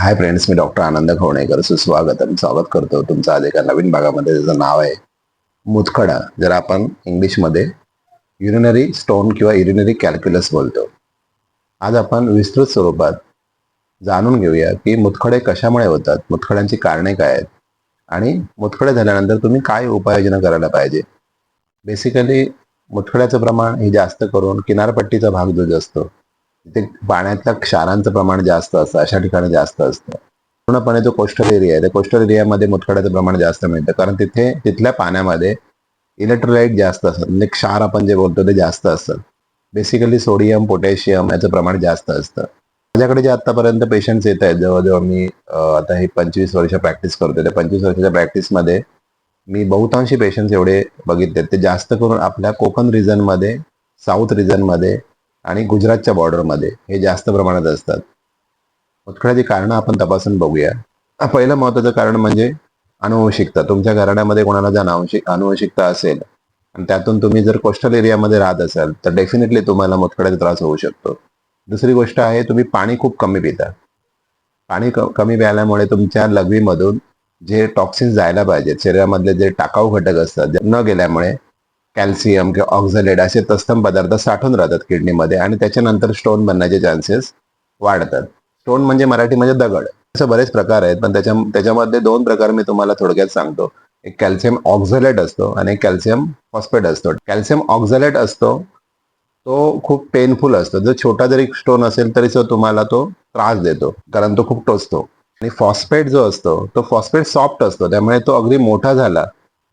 Hi friends मी doctor आनंद खवणेकर सुस्वागत आणि स्वागत करतो तुमचं आज एका नवीन भागामध्ये. त्याचं नाव आहे मुतखडा जर आपण इंग्लिशमध्ये युरिनरी स्टोन किंवा युरिनरी कॅल्क्युलस बोलतो आज आपण विस्तृत स्वरूपात जाणून घेऊया की मुतखडे कशामुळे होतात मुतखड्यांची कारणे काय आहेत आणि मुतखडे झाल्यानंतर तुम्ही काय उपाययोजना करायला पाहिजे. बेसिकली मुतखड्याचं प्रमाण हे जास्त करून किनारपट्टीचा भाग जो असतो तिथे पाण्यातल्या क्षारांचं प्रमाण जास्त असतं अशा ठिकाणी जास्त असतं. पूर्णपणे जो कोस्टल एरिया आहे त्या कोस्टल एरियामध्ये मुतखड्याचं प्रमाण जास्त मिळतं. कारण तिथे तिथल्या पाण्यामध्ये इलेक्ट्रोलाइट जास्त असतात म्हणजे क्षार आपण जे बोलतो ते जास्त असतात बेसिकली सोडियम पोटॅशियम याचं प्रमाण जास्त असतं. माझ्याकडे जे आतापर्यंत पेशंट्स येत आहेत जवळजवळ मी आता हे पंचवीस वर्ष प्रॅक्टिस करतोय. त्या पंचवीस वर्षाच्या प्रॅक्टिसमध्ये मी बहुतांशी पेशंट्स एवढे बघितले ते जास्त करून आपल्या कोकण रिजनमध्ये साऊथ रिजनमध्ये आणि गुजरातच्या बॉर्डरमध्ये हे जास्त प्रमाणात असतात. मुतखड्याची कारणं आपण तपासून बघूया. पहिलं महत्वाचं कारण म्हणजे अनुवंशिकता. तुमच्या घराण्यामध्ये कोणाला जर अनुवंशिक अनुवंशिकता असेल आणि त्यातून तुम्ही जर कोस्टल एरियामध्ये राहत असाल तर डेफिनेटली तुम्हाला मुतखड्याचा त्रास होऊ शकतो. दुसरी गोष्ट आहे तुम्ही पाणी खूप कमी पिता. पाणी क- कमी प्यायल्यामुळे तुमच्या लघवीमधून जे टॉक्सिन्स जायला पाहिजेत शरीरामधले जे टाकाऊ घटक असतात न गेल्यामुळे कॅल्शियम किंवा ऑक्झलेट असे तत्सम पदार्थ साठून राहतात किडनीमध्ये आणि त्याच्यानंतर स्टोन बनण्याचे चान्सेस वाढतात. स्टोन म्हणजे मराठीमध्ये म्हणजे दगड. असे बरेच प्रकार आहेत पण त्याच्या त्याच्यामध्ये दोन प्रकार मी तुम्हाला थोडक्यात सांगतो. एक कॅल्शियम ऑक्झलेट असतो आणि कॅल्शियम फॉस्फेट असतो. कॅल्शियम ऑक्झलेट असतो तो खूप पेनफुल असतो. जर छोटा जरी स्टोन असेल तरी तो तुम्हाला तो त्रास देतो कारण तो खूप टोचतो. आणि फॉस्फेट जो असतो तो फॉस्फेट सॉफ्ट असतो त्यामुळे तो अगदी मोठा झाला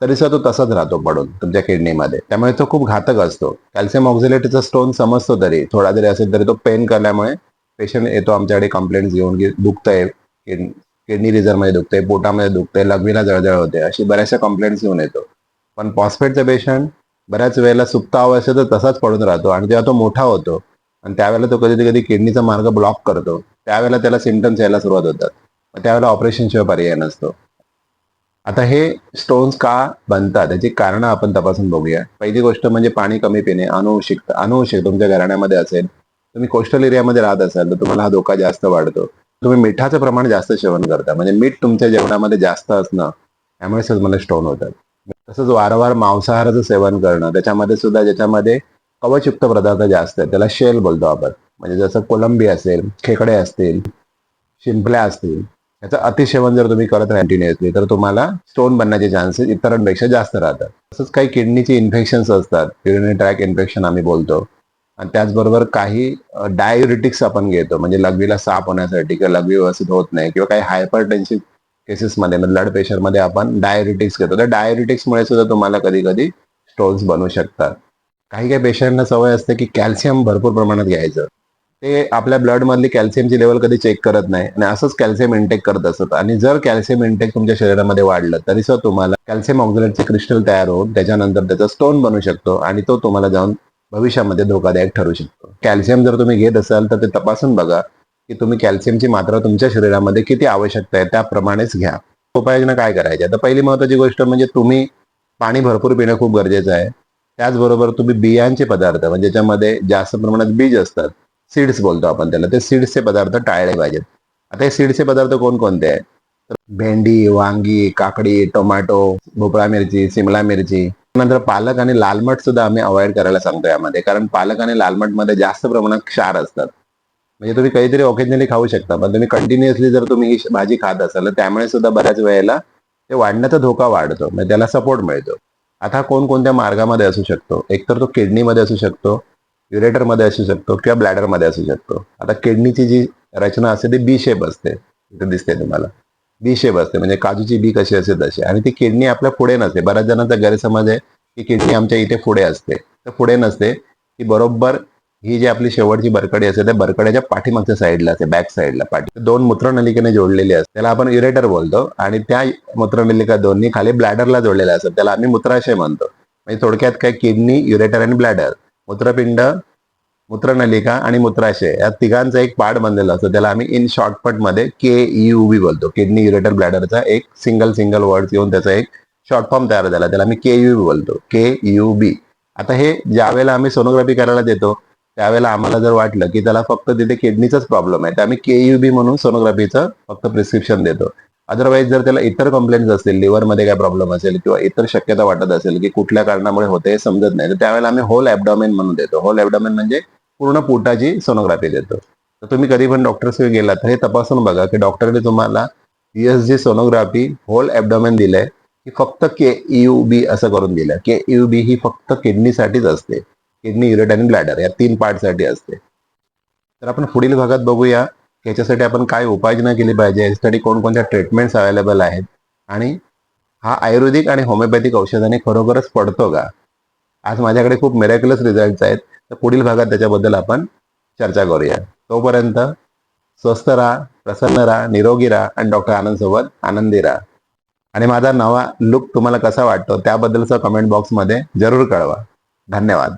तरी सुद्धा तो तसाच राहतो पडून तुमच्या किडनीमध्ये. त्यामुळे तो खूप घातक असतो. कॅल्शियम ऑक्झिलेटचा स्टोन समजतो तरी थोडा जरी असेल तरी तो पेन करण्यामुळे पेशंट येतो आमच्याकडे कंप्लेंट घेऊन की दुखतंय किड- किडनी रिझर्वमध्ये दुखतंय पोटामध्ये दुखतंय लघवीला जळजळ होते अशी बऱ्याचशा कंप्लेंट्स घेऊन येतो. पण फॉस्फेटचा पेशंट बऱ्याच वेळेला सुप्ता अवस्थेत तर तसाच पडून राहतो आणि जेव्हा तो मोठा होतो आणि त्यावेळेला तो कधी कधी किडनीचा मार्ग ब्लॉक करतो त्यावेळेला त्याला सिमटम्स यायला सुरुवात होतात. मग त्यावेळेला ऑपरेशन शिवाय पर्याय नसतो. आता हे स्टोन्स का बनतात? त्याची कारण आपण तपासून बघूया. पहिली गोष्ट म्हणजे पाणी कमी पिणे अनुवंशिक अनुवंशिक तुमच्या घराण्यामध्ये असेल तुम्ही कोस्टल एरियामध्ये राहत असाल तर तुम्हाला हा धोका जास्त वाढतो. तुम्ही मिठाचं प्रमाण जास्त सेवन करता. म्हणजे मीठ तुमच्या जेवणामध्ये जास्त असणं त्यामुळे तुम्हाला स्टोन होतात. तसंच वारंवार मांसाहाराचं सेवन करणं त्याच्यामध्ये सुद्धा ज्याच्यामध्ये कवचयुक्त पदार्थ जास्त आहेत त्याला शेल बोलतो आपण. म्हणजे जसं कोलंबी असेल खेकडे असतील शिंपल्या असतील याचं अतिसेवन जर तुम्ही करत कंटिन्युअसली तर तुम्हाला स्टोन बनण्याचे चान्सेस इतरांपेक्षा जास्त राहतात. तसंच काही किडनीचे इन्फेक्शन्स असतात. युरिनरी ट्रॅक इन्फेक्शन आम्ही बोलतो. आणि त्याचबरोबर काही डायुरिटिक्स आपण घेतो. म्हणजे लघवीला साफ होण्यासाठी किंवा लघवी व्यवस्थित होत नाही किंवा काही हायपर टेन्शन केसेसमध्ये ब्लड प्रेशरमध्ये आपण डायरिटिक्स घेतो. त्या डायरिटिक्समुळे सुद्धा तुम्हाला कधी कधी स्टोन्स बनू शकतात. काही काही पेशंटना सवय असते की कॅल्शियम भरपूर प्रमाणात घ्यायचं. ते आपल्या ब्लडमधली कॅल्शियमची लेवल कधी चेक करत नाही. आणि असंच कॅल्शियम इंटेक करत असत. आणि जर कॅल्शियम इंटेक तुमच्या शरीरामध्ये वाढलं तरी सुद्धा तुम्हाला कॅल्शियम ऑक्झिलेटचे क्रिस्टल तयार होऊन त्याच्यानंतर त्याचा स्टोन बनू शकतो आणि तो तुम्हाला जाऊन भविष्यामध्ये धोकादायक ठरू शकतो. कॅल्शियम जर तुम्ही घेत असाल तर ते तपासून बघा की तुम्ही कॅल्शियमची मात्रा तुमच्या शरीरामध्ये किती आवश्यकता आहे त्याप्रमाणेच घ्या. उपाययोजना काय करायच्या? आता पहिली महत्वाची गोष्ट म्हणजे तुम्ही पाणी भरपूर पिणं खूप गरजेचं आहे. त्याचबरोबर तुम्ही बियांचे पदार्थ म्हणजे ज्याच्यामध्ये जास्त प्रमाणात बीज असतात सीड्स बोलतो आपण त्याला. ते सीड्सचे पदार्थ टाळले पाहिजेत. आता हे सीड्सचे पदार्थ कोणकोणते आहेत? तर भेंडी वांगी काकडी टोमॅटो भोपळा मिरची सिमला मिरची. नंतर पालक आणि लालमट सुद्धा आम्ही अवॉइड करायला सांगतो यामध्ये. कारण पालक आणि लालमटमध्ये जास्त प्रमाणात क्षार असतात. म्हणजे तुम्ही काहीतरी ओकेजनली खाऊ शकता. पण तुम्ही कंटिन्युअसली जर तुम्ही ही भाजी खात असाल तर त्यामुळे सुद्धा बऱ्याच वेळेला ते वाढण्याचा धोका वाढतो. म्हणजे त्याला सपोर्ट मिळतो. आता कोणकोणत्या मार्गामध्ये असू शकतो? एकतर तो किडनीमध्ये असू शकतो. युरेटरमध्ये असू शकतो किंवा ब्लॅडरमध्ये असू शकतो. आता किडनीची जी रचना असते ती बी शेप असते. इथे दिसते तुम्हाला. बी शेप असते. म्हणजे काजूची बी कशी असते तशी. आणि ती किडनी आपल्या पुढे नसते. बऱ्याच जणांचा गैरसमज आहे की किडनी आमच्या इथे पुढे असते. तर पुढे नसते. ती बरोबर ही जी आपली शेवटची बरकडी असते त्या बरकड्याच्या पाठीमागच्या साईडला असते बॅक साईडला पाठी दोन मूत्रनलिकेने जोडलेली असते. त्याला आपण युरेटर बोलतो. आणि त्या मूत्रनलिका दोन्ही खाली ब्लॅडरला जोडलेल्या असतात. त्याला आम्ही मूत्राशय म्हणतो. म्हणजे थोडक्यात काय किडनी युरेटर आणि ब्लॅडर मूत्रपिंड मूत्रनलिका आणि मूत्राशय. या तिघांचा एक पार्ट बनलेला असतो. त्याला आम्ही इन शॉर्टकटमध्ये के यू बी बोलतो. किडनी युरेटर ब्लॅडरचा एक सिंगल सिंगल वर्ड येऊन त्याचा एक शॉर्ट फॉर्म तयार झाला. त्याला आम्ही के यू बी बोलतो. के यू बी आता हे ज्या वेळेला आम्ही सोनोग्राफी करायला देतो त्यावेळेला आम्हाला जर वाटलं की त्याला फक्त तिथे किडनीचाच प्रॉब्लेम आहे तर आम्ही केयुबी म्हणून सोनोग्राफीचं फक्त प्रिस्क्रिप्शन देतो. अदरवाईज जर त्याला इतर कंप्लेंट्स असतील लिव्हरमध्ये काय प्रॉब्लेम असेल किंवा इतर शक्यता वाटत असेल की कुठल्या कारणामुळे होते हे समजत नाही तर त्यावेळेला आम्ही होल ॲबडॉमेन म्हणून देतो. होल ॲबडॉमेन म्हणजे पूर्ण पोटाची सोनोग्राफी देतो. तर तुम्ही कधी पण डॉक्टरकडे गेला तर हे तपासून बघा की डॉक्टरने तुम्हाला S G sonography whole abdomen दिलंय की फक्त के यू बी असं करून दिलं के यू बी ही फक्त किडनीसाठीच असते. किडनी युरेट आणि ब्लॅडर या तीन पार्टसाठी असते. तर आपण पुढील भागात बघूया. याच्यासाठी आपण काय उपाययोजना केली पाहिजे? याच्यासाठी कोणकोणत्या ट्रीटमेंट्स अवेलेबल आहेत? आणि हा आयुर्वेदिक आणि होमिओपॅथिक औषधाने खरोखरच पडतो का? आज माझ्याकडे खूप मिरॅक्युलस रिझल्ट आहेत. तर पुढील भागात त्याच्याबद्दल आपण चर्चा करूया. तोपर्यंत स्वस्थ राहा प्रसन्न राहा निरोगी राहा आणि डॉक्टर आनंदसोबत आनंदी राहा. आणि माझा नवा लुक तुम्हाला कसा वाटतो? त्याबद्दलचं कमेंट बॉक्समध्ये जरूर कळवा. धन्यवाद.